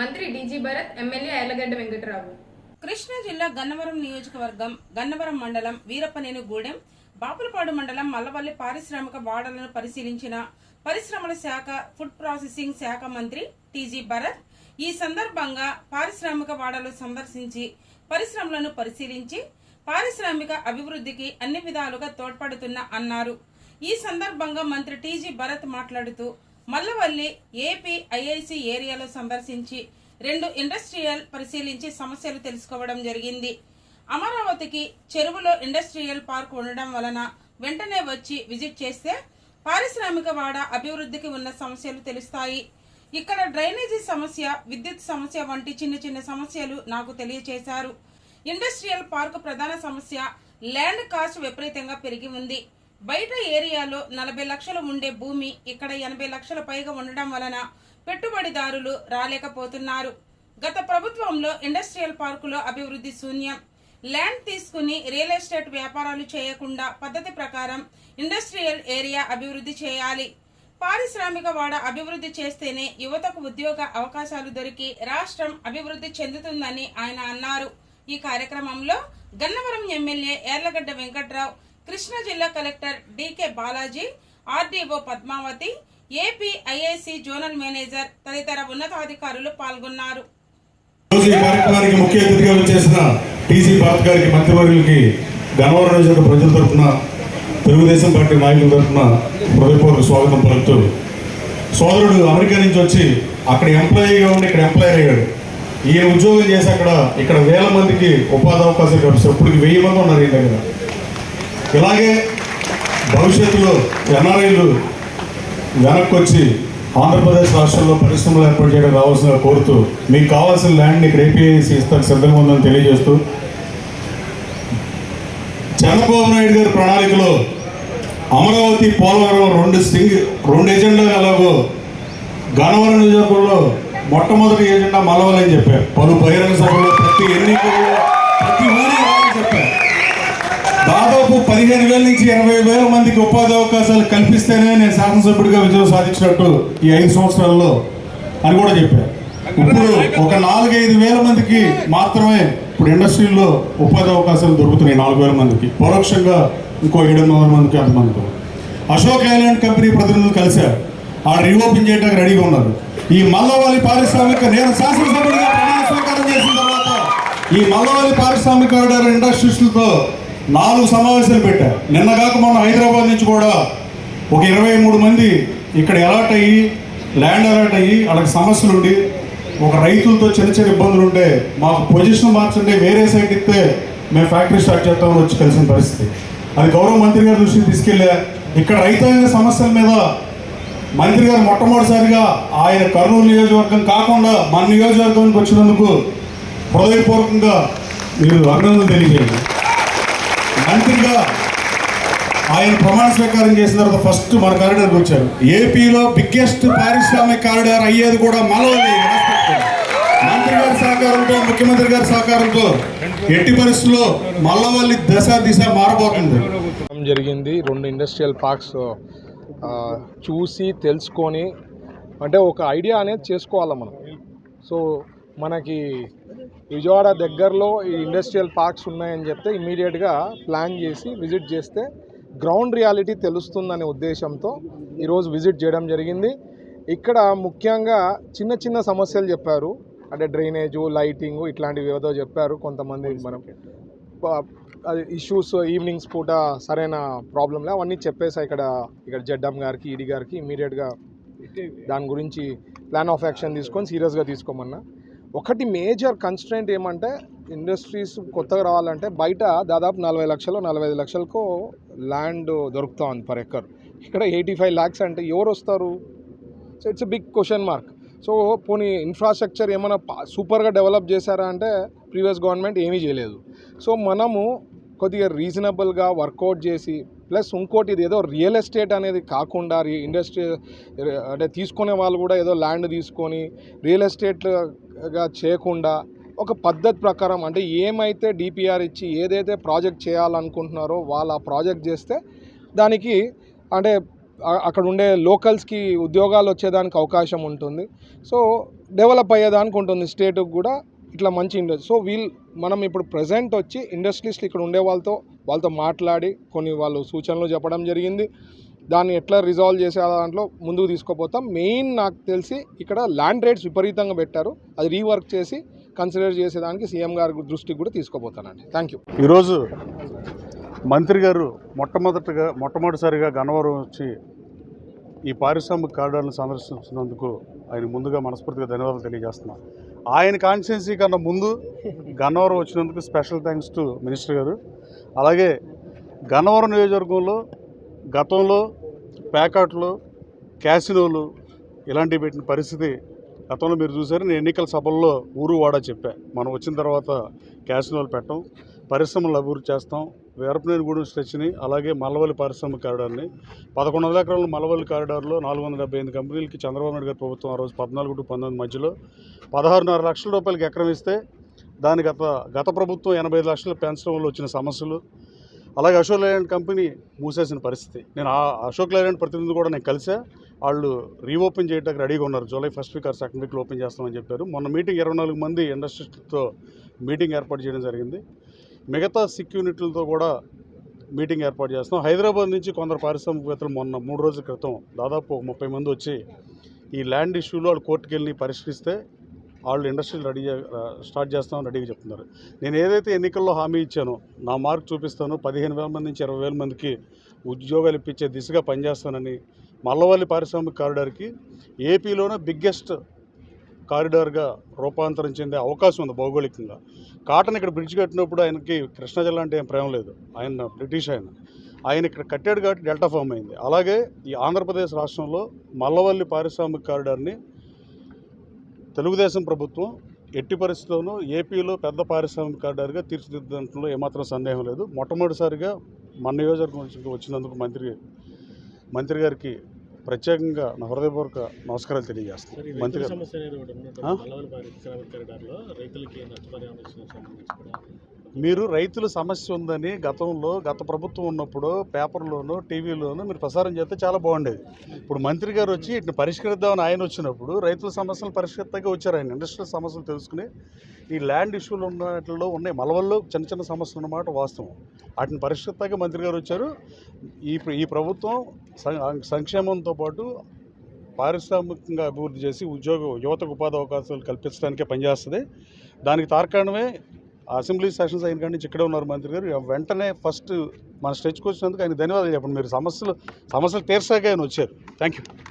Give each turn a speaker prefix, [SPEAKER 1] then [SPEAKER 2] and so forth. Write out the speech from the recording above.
[SPEAKER 1] మంత్రి D G Bharat MLA Ailagadda Venkatarao.
[SPEAKER 2] Krishna జిల్లా గన్నవరం నియోజకవర్గం గన్నవరం మండలం వీరప్పనేని గూడెం బాపులపాడు మండలం మల్లవల్లి పారిశ్రామిక వాడలను పరిశీలించిన పరిశ్రమల శాఖ ఫుడ్ ప్రాసెసింగ్ శాఖ మంత్రి టీజీ భరత్ ఈ సందర్భంగా పారిశ్రామిక వాడలు సందర్శించి పరిశ్రమలను పరిశీలించి పారిశ్రామిక అభివృద్ధికి అన్ని విధాలుగా తోడ్పడుతున్న అన్నారు. ఈ సందర్భంగా మంత్రి టీజీ భరత్ మాట్లాడుతూ మల్లవల్లి ఏపీ ఐఐసి ఏరియాలో సందర్శించి రెండు ఇండస్ట్రియల్ పరిశీలించి సమస్యలు తెలుసుకోవడం జరిగింది. అమరావతికి చెరువులో ఇండస్ట్రియల్ పార్క్ ఉండడం వలన వెంటనే వచ్చి విజిట్ చేస్తే పారిశ్రామిక వాడ అభివృద్ధికి ఉన్న సమస్యలు తెలుస్తాయి. ఇక్కడ డ్రైనేజీ సమస్య విద్యుత్ సమస్య వంటి చిన్న చిన్న సమస్యలు నాకు తెలియచేశారు. ఇండస్ట్రియల్ పార్క్ ప్రధాన సమస్య ల్యాండ్ కాస్ట్ విపరీతంగా పెరిగి ఉంది. బయట ఏరియాలో నలభై లక్షలు ఉండే భూమి ఇక్కడ ఎనభై లక్షల పైగా ఉండడం వలన పెట్టుబడిదారులు రాలేకపోతున్నారు. గత ప్రభుత్వంలో ఇండస్ట్రియల్ పార్కులో అభివృద్ధి శూన్యం. ల్యాండ్ తీసుకుని రియల్ ఎస్టేట్ వ్యాపారాలు చేయకుండా పద్ధతి ప్రకారం ఇండస్ట్రియల్ ఏరియా అభివృద్ధి చేయాలి. పారిశ్రామిక వాడ అభివృద్ధి చేస్తేనే యువతకు ఉద్యోగ అవకాశాలు దొరికి రాష్ట్రం అభివృద్ధి చెందుతుందని ఆయన అన్నారు. ఈ కార్యక్రమంలో గన్నవరం ఎమ్మెల్యే ఏర్లగడ్డ వెంకట్రావు కృష్ణా జిల్లా collector D K Balaji RDO Padmavathi AP IIC zonal manager తదితర ఉన్నతాధికారులు పాల్గొన్నారు.
[SPEAKER 3] ముఖ్య అతిథిగా వచ్చేసిన టీసీ భారత్ గారికి మంత్రివర్యులకి గన్నవరం నియోజక ప్రజల తరఫున తెలుగుదేశం పార్టీ నాయకుల తరఫున హృదయపూర్వక స్వాగతం పలుకుతూ సోదరుడు అమెరికా నుంచి వచ్చి అక్కడ ఎంప్లాయీగా ఉండి ఇక్కడ ఎంప్లాయర్ అయ్యాడు. ఈయన ఉద్యోగం చేసి అక్కడ ఇక్కడ వేల మందికి ఉపాధి అవకాశాలు కల్పిస్తారు ఇప్పటికి వెయ్యి మంది ఉన్నారు ఈ దగ్గర. ఇలాగే భవిష్యత్తులో ఎన్ఆర్ఐలు వెనక్కి వచ్చి ఆంధ్రప్రదేశ్ రాష్ట్రంలో పరిశ్రమలు ఏర్పాటు చేయడం రావాల్సిన కోరుతూ మీకు కావాల్సిన ల్యాండ్ని ఇక్కడ ఏపీఐసి సిద్ధంగా ఉందని తెలియజేస్తూ చంద్రబాబు నాయుడు గారి ప్రణాళికలో అమరావతి పోలవరం రెండు సింగ్ రెండు ఎజెండాలు ఎలాగో గన్నవరం నియోజకవర్గంలో మొట్టమొదటి ఎజెండా మలవాలని చెప్పారు. పలు బహిరంగ సభలో ప్రతి ఎన్నికల్లో ప్రతి ఊరి రావాలని చెప్పారు. దాదాపు పదిహేను వేల నుంచి ఇరవై వేల మందికి ఉపాధి అవకాశాలు కల్పిస్తేనే నేను శాసనసభ్యుడిగా విజయం సాధించినట్టు ఈ ఐదు సంవత్సరాల్లో అని కూడా చెప్పారు ఇప్పుడు ఒక నాలుగైదు వేల మందికి మాత్రమే ఇప్పుడు ఇండస్ట్రీలో ఉపాధి అవకాశాలు దొరుకుతున్నాయి నాలుగు వేల మందికి. పరోక్షంగా ఇంకో ఏడు వందల మందికి అంతమందికి అశోక్ ఐలాండ్ కంపెనీ ప్రతినిధులు కలిశారు. ఆ రీఓపెన్ చేయడానికి రెడీగా ఉన్నారు. ఈ మల్లవాలి పారిశ్రామిక నేను శాసనసభ్యుడిగా ప్రమాణ స్వీకారం చేసిన తర్వాత ఈ మల్లవాలి పారిశ్రామిక ఇండస్ట్రీస్తో నాలుగు సమావేశాలు పెట్టారు నిన్న కాక మొన్న హైదరాబాద్ నుంచి కూడా ఒక ఇరవై మూడు మంది ఇక్కడ అలర్ట్ అయ్యి ల్యాండ్ అలర్ట్ అయ్యి వాళ్ళకి సమస్యలు ఉండి ఒక రైతులతో చిన్న చిన్న ఇబ్బందులు ఉంటే మాకు పొజిషన్ మార్చండి వేరే సైడ్ ఇస్తే మేము ఫ్యాక్టరీ స్టార్ట్ చేస్తామని వచ్చి కలిసిన పరిస్థితి. అది గౌరవ మంత్రి గారి దృష్టికి తీసుకెళ్ళా. ఇక్కడ రైతాంగ సమస్యల మీద మంత్రి గారు మొట్టమొదటిసారిగా ఆయన కర్నూలు నియోజకవర్గం కాకుండా మన నియోజకవర్గానికి వచ్చినందుకు హృదయపూర్వకంగా మీరు అభినందనలు తెలియజేయండి. మంత్రిగా ఆయన ప్రమాణ స్వీకారం చేసిన తర్వాత ఫస్ట్ మన కారిడార్కి వచ్చారు. ఏపీలో బిగ్గెస్ట్ పారిశ్రామిక కారిడార్ అయ్యేది కూడా మలవల్లి మంత్రి గారి సహకారంతో ముఖ్యమంత్రి గారి సహకారంతో ఎట్టి పరిస్థితుల్లో మల్లవల్లి దశ దిశ మారబోతుంది.
[SPEAKER 4] జరిగింది? రెండు ఇండస్ట్రియల్ పార్క్స్ చూసి తెలుసుకొని అంటే ఒక ఐడియా అనేది చేసుకోవాలి మనం. సో మనకి విజయవాడ దగ్గరలో ఈ ఇండస్ట్రియల్ పార్క్స్ ఉన్నాయని చెప్తే ఇమీడియట్గా ప్లాన్ చేసి విజిట్ చేస్తే గ్రౌండ్ రియాలిటీ తెలుస్తుందనే ఉద్దేశంతో ఈరోజు విజిట్ చేయడం జరిగింది. ఇక్కడ ముఖ్యంగా చిన్న చిన్న సమస్యలు చెప్పారు. అంటే డ్రైనేజు లైటింగ్ ఇట్లాంటివి ఏదో చెప్పారు కొంతమంది మనం. అది ఇష్యూస్ ఈవినింగ్స్ పూట సరైన ప్రాబ్లంలే అవన్నీ చెప్పేసా ఇక్కడ ఇక్కడ జడ్డం గారికి ఈడీ గారికి ఇమీడియట్గా దాని గురించి ప్లాన్ ఆఫ్ యాక్షన్ తీసుకొని సీరియస్గా తీసుకోమన్నా. ఒకటి మేజర్ కన్స్ట్రెంట్ ఏమంటే ఇండస్ట్రీస్ కొత్తగా రావాలంటే బయట దాదాపు నలభై లక్షలు నలభై ఐదు లక్షలకు ల్యాండ్ దొరుకుతా ఉంది పర్ ఎకర్ ఇక్కడ ఎయిటీ ఫైవ్ ల్యాక్స్ అంటే ఎవరు వస్తారు? So it's big question mark so పోనీ ఇన్ఫ్రాస్ట్రక్చర్ ఏమైనా సూపర్గా డెవలప్ చేశారా అంటే ప్రీవియస్ గవర్నమెంట్ ఏమీ చేయలేదు. సో మనము కొద్దిగా రీజనబుల్గా వర్కౌట్ చేసి ప్లస్ ఇంకోటి ఇది ఏదో రియల్ ఎస్టేట్ అనేది కాకుండా ఇండస్ట్రీ అంటే తీసుకునే వాళ్ళు కూడా ఏదో ల్యాండ్ తీసుకొని రియల్ ఎస్టేట్ గా చేయకుండా ఒక పద్ధతి ప్రకారం అంటే ఏమైతే డిపిఆర్ ఇచ్చి ఏదైతే ప్రాజెక్ట్ చేయాలనుకుంటున్నారో వాళ్ళు ఆ ప్రాజెక్ట్ చేస్తే దానికి అంటే అక్కడ ఉండే లోకల్స్కి ఉద్యోగాలు వచ్చేదానికి అవకాశం ఉంటుంది. సో డెవలప్ అయ్యేదానికి ఉంటుంది. స్టేట్కి కూడా ఇట్లా మంచి ఇండస్ట్రీ సో వీల్ మనం ఇప్పుడు ప్రజెంట్ వచ్చి ఇండస్ట్రీస్లో ఇక్కడ ఉండే వాళ్ళతో వాళ్ళతో మాట్లాడి కొన్ని వాళ్ళు సూచనలు చెప్పడం జరిగింది. దాన్ని ఎట్లా రిజాల్వ్ చేసే దాంట్లో ముందుకు తీసుకోపోతాం. మెయిన్ నాకు తెలిసి ఇక్కడ ల్యాండ్ రేట్స్ విపరీతంగా పెట్టారు. అది రీవర్క్ చేసి కన్సిడర్ చేసేదానికి సీఎం గారి దృష్టికి కూడా తీసుకుపోతానండి. థ్యాంక్ యూ
[SPEAKER 3] ఈరోజు మంత్రి గారు మొట్టమొదటిగా మొట్టమొదటిసారిగా గన్నవరం వచ్చి ఈ పారిశ్రామిక కారిడార్ను సందర్శించినందుకు ఆయన ముందుగా మనస్ఫూర్తిగా ధన్యవాదాలు తెలియజేస్తున్నాను. ఆయన కాన్స్టిట్యున్సీ కన్నా ముందు గన్నవరం వచ్చినందుకు స్పెషల్ థ్యాంక్స్ టు మినిస్టర్ గారు. అలాగే గన్నవరం నియోజకవర్గంలో గతంలో ప్యాకాట్లు క్యాసినోలు ఇలాంటివి పెట్టిన పరిస్థితి గతంలో మీరు చూసారు నేను ఎన్నికల సభల్లో ఊరు వాడా చెప్పా. మనం వచ్చిన తర్వాత క్యాసినోలు పెట్టం పరిశ్రమలు అభివృద్ధి చేస్తాం. వేరపనేనిగూడెం స్ట్రెచ్ని అలాగే మల్లవల్లి పారిశ్రామిక కారిడార్ని పదకొండు వందల ఎకరాల మలవల్లి కారిడార్లో నాలుగు వందల డెబ్బై ఎనిమిది కంపెనీలకి చంద్రబాబు నాయుడు గారి ప్రభుత్వం ఆ రోజు పద్నాలుగు టు పంతొమ్మిది మధ్యలో పదహారున్నర లక్షల రూపాయలకి ఎకరం ఇస్తే దాని గత గత ప్రభుత్వం ఎనభై ఐదు లక్షలు పెంచడం వల్ల వచ్చిన సమస్యలు అలాగే అశోక్ లైలాండ్ కంపెనీ మూసేసిన పరిస్థితి. నేను ఆ అశోక్ లైలాండ్ ప్రతినిధి కూడా నేను కలిసా. వాళ్ళు రీఓపెన్ చేయడానికి రెడీగా ఉన్నారు. July first week or second వీక్లో ఓపెన్ చేస్తామని చెప్పారు. మొన్న మీటింగ్ ఇరవై నాలుగు మంది ఇండస్ట్రీస్తో మీటింగ్ ఏర్పాటు చేయడం జరిగింది. మిగతా సిక్ యూనిట్లతో కూడా మీటింగ్ ఏర్పాటు చేస్తాం హైదరాబాద్ నుంచి కొందరు పారిశ్రామికవేత్తలు మొన్న మూడు రోజుల క్రితం దాదాపు ఒక ముప్పై మంది వచ్చి ఈ ల్యాండ్ ఇష్యూలో వాళ్ళు కోర్టుకు వెళ్ళి పరిష్కరిస్తే వాళ్ళు ఇండస్ట్రీలు రెడీ స్టార్ట్ చేస్తామని రెడీగా చెప్తున్నారు. నేను ఏదైతే ఎన్నికల్లో హామీ ఇచ్చానో నా మార్క్ చూపిస్తాను పదిహేను వేల మంది నుంచి ఇరవై వేల మందికి ఉద్యోగాలు ఇప్పించే దిశగా పనిచేస్తానని మల్లవల్లి పారిశ్రామిక కారిడార్కి ఏపీలోనే బిగ్గెస్ట్ కారిడార్గా రూపాంతరం చెందే అవకాశం ఉంది భౌగోళికంగా. కాటన్ ఇక్కడ బ్రిడ్జ్ కట్టినప్పుడు ఆయనకి కృష్ణా జిల్లా అంటే ఏం ప్రేమ లేదు. ఆయన బ్రిటిష్ ఆయన. ఆయన ఇక్కడ కట్టాడు కాబట్టి డెల్టా ఫామ్ అయింది. అలాగే ఈ ఆంధ్రప్రదేశ్ రాష్ట్రంలో మల్లవల్లి పారిశ్రామిక కారిడార్ని తెలుగుదేశం ప్రభుత్వం ఎట్టి పరిస్థితుల్లోనూ ఏపీలో పెద్ద పారిశ్రామిక కారిడార్గా తీర్చిదిద్దడంలో ఏమాత్రం సందేహం లేదు. మొట్టమొదటిసారిగా మన నియోజకవర్గం వచ్చినందుకు మంత్రి మంత్రి గారికి ప్రత్యేకంగా నా హృదయపూర్వక నమస్కారాలు తెలియజేస్తాను మంత్రి గారు. మీరు రైతుల సమస్య ఉందని గతంలో గత ప్రభుత్వం ఉన్నప్పుడు పేపర్లోను టీవీలోనూ మీరు ప్రసారం చేస్తే చాలా బాగుండేది. ఇప్పుడు మంత్రి గారు వచ్చి వీటిని పరిష్కరిద్దామని ఆయన వచ్చినప్పుడు రైతుల సమస్యలు పరిష్కర్తగా వచ్చారు ఆయన. ఇండస్ట్రియల్ సమస్యలు తెలుసుకుని ఈ ల్యాండ్ ఇష్యూలు ఉన్నట్లో ఉన్నాయి. మలవల్లో చిన్న చిన్న సమస్యలు ఉన్నమాట వాస్తవం. వాటిని పరిష్కర్తగా మంత్రి గారు వచ్చారు. ఈ ఈ ప్రభుత్వం సం- సంక్షేమంతో పాటు పారిశ్రామికంగా అభివృద్ధి చేసి ఉద్యోగ యువతకు ఉపాధి అవకాశాలు కల్పించడానికే పనిచేస్తుంది. దానికి తార్కాణమే అసెంబ్లీ సెషన్స్ అయిన కాడి నుంచి ఇక్కడే ఉన్నారు మంత్రి గారు. వెంటనే ఫస్ట్ మన స్టేజ్కి వచ్చినందుకు ఆయన ధన్యవాదాలు చెప్పండి. మీరు సమస్యలు సమస్యలు తీర్చాక ఆయన వచ్చారు. Thank you